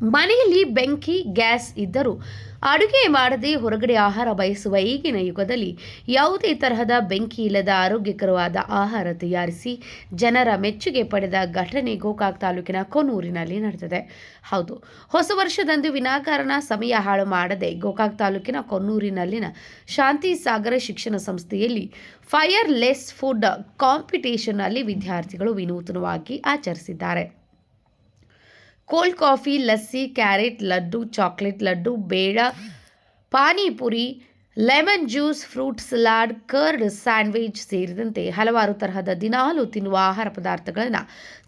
ಮನೆಯಲ್ಲಿ ಬೆಂಕಿ, ಗ್ಯಾಸ್ ಇದ್ದರೂ ಅಡುಗೆ ಮಾಡದೆ ಹೊರಗಡೆ ಆಹಾರ ಬಯಸುವ ಈಗಿನ ಯುಗದಲ್ಲಿ ಯಾವುದೇ ತರಹದ ಬೆಂಕಿ ಇಲ್ಲದ ಆರೋಗ್ಯಕರವಾದ ಆಹಾರ ತಯಾರಿಸಿ ಜನರ ಮೆಚ್ಚುಗೆ ಪಡೆದ ಘಟನೆ ಗೋಕಾಕ್ ತಾಲೂಕಿನ ಕೊನೂರಿನಲ್ಲಿ ನಡೆದಿದೆ. ಹೌದು, ಹೊಸ ವರ್ಷದಂದು ವಿನಾಕಾರಣ ಸಮಯ ಹಾಳು ಮಾಡದೆ ಗೋಕಾಕ್ ತಾಲೂಕಿನ ಕೊನ್ನೂರಿನಲ್ಲಿನ ಶಾಂತಿ ಸಾಗರ ಶಿಕ್ಷಣ ಸಂಸ್ಥೆಯಲ್ಲಿ ಫೈರ್ಲೆಸ್ ಫುಡ್ ಕಾಂಪಿಟೇಷನ್ನಲ್ಲಿ ವಿದ್ಯಾರ್ಥಿಗಳು ವಿನೂತನವಾಗಿ ಆಚರಿಸಿದ್ದಾರೆ. Cold coffee, lassi, carrot laddu, chocolate laddu, ಬೇಡ. Panipuri, lemon juice, fruit salad, curd, sandwich ಸೇರಿದಂತೆ ಹಲವಾರು ತರಹದ ದಿನಾಲು ತಿನ್ನುವ ಆಹಾರ ಪದಾರ್ಥಗಳನ್ನು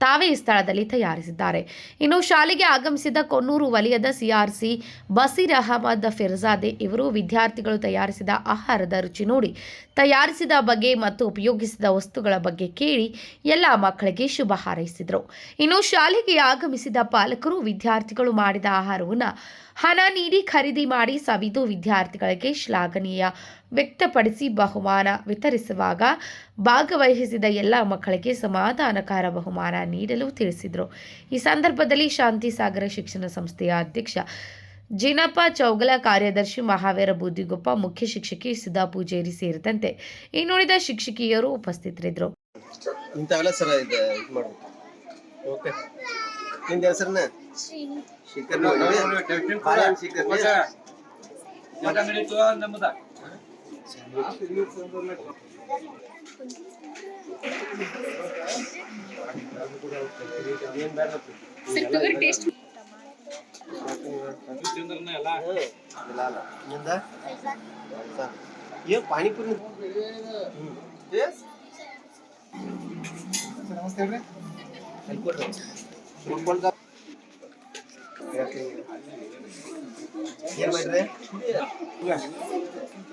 ತಾವೇ ಈ ಸ್ಥಳದಲ್ಲಿ ತಯಾರಿಸಿದ್ದಾರೆ. ಇನ್ನು ಶಾಲೆಗೆ ಆಗಮಿಸಿದ ಕೊನ್ನೂರು ವಲಯದ ಸಿಆರ್ಸಿ ಬಸೀರ್ ಅಹಮದ್ ಫಿರ್ಜಾದೆ ಇವರು ವಿದ್ಯಾರ್ಥಿಗಳು ತಯಾರಿಸಿದ ಆಹಾರದ ರುಚಿ ನೋಡಿ, ತಯಾರಿಸಿದ ಬಗ್ಗೆ ಮತ್ತು ಉಪಯೋಗಿಸಿದ ವಸ್ತುಗಳ ಬಗ್ಗೆ ಕೇಳಿ ಎಲ್ಲ ಮಕ್ಕಳಿಗೆ ಶುಭ ಹಾರೈಸಿದರು. ಇನ್ನು ಶಾಲೆಗೆ ಆಗಮಿಸಿದ ಪಾಲಕರು ವಿದ್ಯಾರ್ಥಿಗಳು ಮಾಡಿದ ಆಹಾರವನ್ನು ಹಣ ನೀಡಿ ಖರೀದಿ ಮಾಡಿ ಸವಿದು ವಿದ್ಯಾರ್ಥಿಗಳಿಗೆ ಶ್ಲಾಘನೀಯ ವ್ಯಕ್ತಪಡಿಸಿ ಬಹುಮಾನ ವಿತರಿಸುವಾಗ ಭಾಗವಹಿಸಿದ ಎಲ್ಲ ಮಕ್ಕಳಿಗೆ ಸಮಾಧಾನಕಾರ ಬಹುಮಾನ ನೀಡಲು ತಿಳಿಸಿದರು. ಈ ಸಂದರ್ಭದಲ್ಲಿ ಶಾಂತಿ ಸಾಗರ ಶಿಕ್ಷಣ ಸಂಸ್ಥೆಯ ಅಧ್ಯಕ್ಷ ಜಿನಪ್ಪ ಚೌಗಲ ಕಾರ್ಯದರ್ಶಿ ಮಹಾವೀರ ಬೂದಿಗೊಪ್ಪ ಮುಖ್ಯ ಶಿಕ್ಷಕಿ ಸುಧಾ ಪೂಜೇರಿ ಸೇರಿದಂತೆ ಇನ್ನುಳಿದ ಶಿಕ್ಷಕಿಯರು ಉಪಸ್ಥಿತರಿದ್ದರು. ಇಂಥವೆಲ್ಲ ಸರ್ ಇದು ಇದು ಮಾಡ್ಬೇಕು ಓಕೆ ನಿಂದ ಹೆಸರನ್ನ ಶಿಖರ್ ಬಾಳೆಹಣ್ಣು ಶಿಖರ್ ಏನ್ ಬೇಡ ನಿಂದ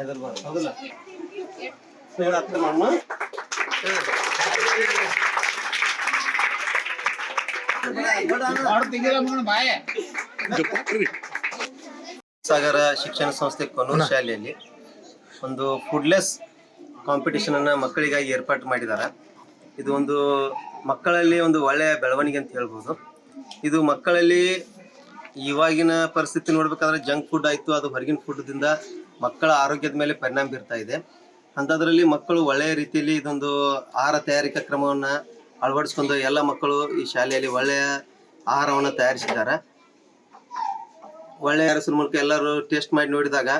ಹೆದರ್ಬಾರ್ದು ಹೌದಲ್ಲ? ಹತ್ರ ಸಾಗರ ಶಿಕ್ಷಣ ಸಂಸ್ಥೆ ಕೊನೂರು ಶಾಲೆಯಲ್ಲಿ ಒಂದು ಫುಡ್ಲೆಸ್ ಕಾಂಪಿಟಿಷನ್ ಅನ್ನ ಮಕ್ಕಳಿಗಾಗಿ ಏರ್ಪಾಟ್ ಮಾಡಿದ್ದಾರೆ ಇದು ಒಂದು ಮಕ್ಕಳಲ್ಲಿ ಒಂದು ಒಳ್ಳೆಯ ಬೆಳವಣಿಗೆ ಅಂತ ಹೇಳ್ಬೋದು. ಇದು ಮಕ್ಕಳಲ್ಲಿ ಇವಾಗಿನ ಪರಿಸ್ಥಿತಿ ನೋಡ್ಬೇಕಾದ್ರೆ ಜಂಕ್ ಫುಡ್ ಆಯ್ತು, ಅದು ಹೊರಗಿನ ಫುಡ್ದಿಂದ ಮಕ್ಕಳ ಆರೋಗ್ಯದ ಮೇಲೆ ಪರಿಣಾಮ ಬೀರ್ತಾ ಇದೆ. ಅಂಥದ್ರಲ್ಲಿ ಮಕ್ಕಳು ಒಳ್ಳೆಯ ರೀತಿಯಲ್ಲಿ ಇದೊಂದು ಆಹಾರ ತಯಾರಿಕಾ ಕ್ರಮವನ್ನ ಅಳವಡಿಸ್ಕೊಂಡು ಎಲ್ಲ ಮಕ್ಕಳು ಈ ಶಾಲೆಯಲ್ಲಿ ಒಳ್ಳೆಯ ಆಹಾರವನ್ನು ತಯಾರಿಸಿದ್ದಾರೆ. ಒಳ್ಳೆಯ ಹೆಸರು ಮೂಲಕ ಎಲ್ಲರೂ ಟೇಸ್ಟ್ ಮಾಡಿ ನೋಡಿದಾಗ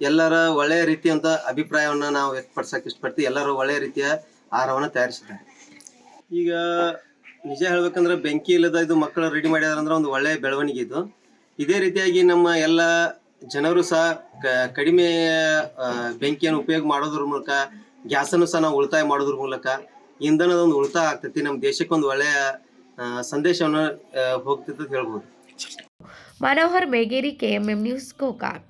ಎಲ್ಲರ ಒಳ್ಳೆಯ ರೀತಿಯಂತ ಅಭಿಪ್ರಾಯವನ್ನ ನಾವು ವ್ಯಕ್ತಪಡಿಸೋಕೆ ಇಷ್ಟಪಡ್ತೀವಿ. ಎಲ್ಲರೂ ಒಳ್ಳೆಯ ರೀತಿಯ ಆಹಾರವನ್ನು ತಯಾರಿಸಿದ್ದಾರೆ. ಈಗ ನಿಜ ಹೇಳ್ಬೇಕಂದ್ರೆ ಬೆಂಕಿ ಇಲ್ಲದ ಇದು ಮಕ್ಕಳು ರೆಡಿ ಮಾಡ್ಯಾರ ಅಂದ್ರೆ ಒಂದು ಒಳ್ಳೆಯ ಬೆಳವಣಿಗೆ ಇದು. ಇದೇ ರೀತಿಯಾಗಿ ನಮ್ಮ ಎಲ್ಲ ಜನರು ಸಹ ಕಡಿಮೆ ಬೆಂಕಿಯನ್ನು ಉಪಯೋಗ ಮಾಡೋದ್ರ ಮೂಲಕ, ಗ್ಯಾಸನ್ನು ಸಹ ನಾವು ಉಳಿತಾಯ ಮಾಡೋದ್ರ ಮೂಲಕ ಇಂಧನದ ಒಂದು ಉಳಿತಾಯ ಆಗ್ತೈತಿ. ನಮ್ಮ ದೇಶಕ್ಕೆ ಒಂದು ಒಳ್ಳೆಯ ಸಂದೇಶವನ್ನು ಹೋಗ್ತಿತ್ತು ಹೋಗ್ತೈತೆ ಅಂತ ಹೇಳ್ಬೋದು. Manohar Megeri, KMM news, Gokak.